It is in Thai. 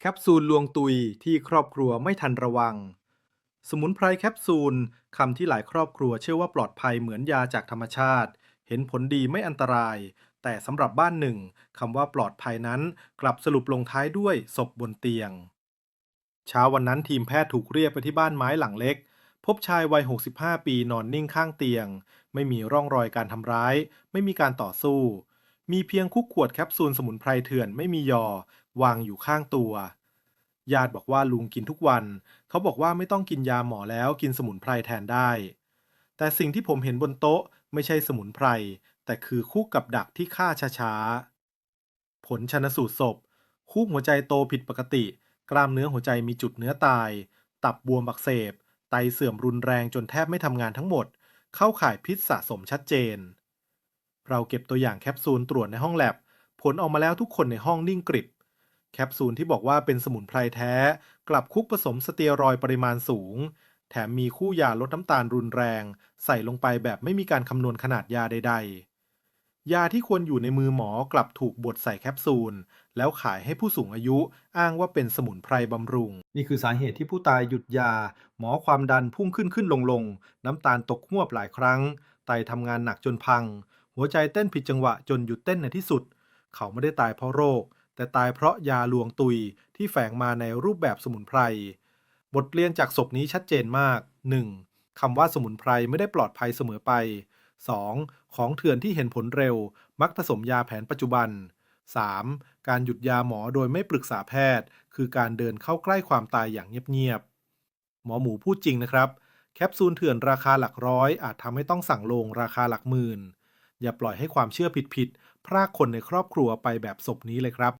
แคปซูลลวงตุยที่ครอบครัวไม่ทันระวัง สมุนไพรแคปซูลคำที่หลายครอบครัวเชื่อว่าปลอดภัยเหมือนยาจากธรรมชาติ เห็นผลดีไม่อันตราย แต่สำหรับบ้านหนึ่งคำว่าปลอดภัยนั้นกลับสรุปลงท้ายด้วยศพบนเตียง เช้าวันนั้นทีมแพทย์ถูกเรียกไปที่บ้านไม้หลังเล็ก พบชายวัย 65 ปีนอนนิ่งข้างเตียง ไม่มีร่องรอยการทำร้าย ไม่มีการต่อสู้ มีเพียงคุกขวดแคปซูลสมุนไพรเถื่อนไม่มียอ วางอยู่ข้างตัว ญาติบอกว่าลุงกินทุกวัน เขาบอกว่าไม่ต้องกินยาหมอแล้วกินสมุนไพรแทนได้ แต่สิ่งที่ผมเห็นบนโต๊ะไม่ใช่สมุนไพร แต่คือคู่กับดักที่ฆ่าช้าๆ ผลชนสูตรศพ คูกหัวใจโตผิดปกติ กล้ามเนื้อหัวใจมีจุดเนื้อตาย ตับบวมอักเสบ ไตเสื่อมรุนแรงจนแทบไม่ทำงานทั้งหมด เข้าข่ายพิษสะสมชัดเจน เราเก็บตัวอย่างแคปซูลตรวจในห้องแลบ ผลออกมาแล้วทุกคนในห้องนิ่งกริบ แคปซูลที่บอกว่าเป็นสมุนไพรแท้ กลับคุกผสมสเตียรอยปริมาณสูง แถมมีคู่ยาลดน้ำตาลรุนแรง ใส่ลงไปแบบไม่มีการคำนวณขนาดยาใด ๆ ยาที่ควรอยู่ในมือหมอกลับถูกบดใส่แคปซูล แล้วขายให้ผู้สูงอายุอ้างว่าเป็นสมุนไพรบำรุง นี่คือสาเหตุที่ผู้ตายหยุดยา หมอความดันพุ่งขึ้นขึ้นลงลงน้ำตาลตกหวบหลายครั้ง ไตทำงานหนักจนพัง หัวใจเต้นผิดจังหวะจนหยุดเต้นในที่สุด เขาไม่ได้ตายเพราะโรค แต่ตายเพราะยาลวงตุยที่แฝงมาในรูปแบบสมุนไพร บทเรียนจากศพนี้ชัดเจนมาก 1. คำว่าสมุนไพรไม่ได้ปลอดภัยเสมอไป 2. ของเถื่อนที่เห็นผลเร็ว มักผสมยาแผนปัจจุบัน 3. การหยุดยาหมอโดยไม่ปรึกษาแพทย์ คือการเดินเข้าใกล้ความตายอย่างเงียบๆ หมอหมูพูดจริงนะครับ แคปซูลเถื่อนราคาหลักร้อยอาจทำให้ต้องสั่งลงราคาหลักหมื่น อย่าปล่อยให้ความเชื่อผิดๆพรากคนในครอบครัวไปแบบศพนี้เลยครับ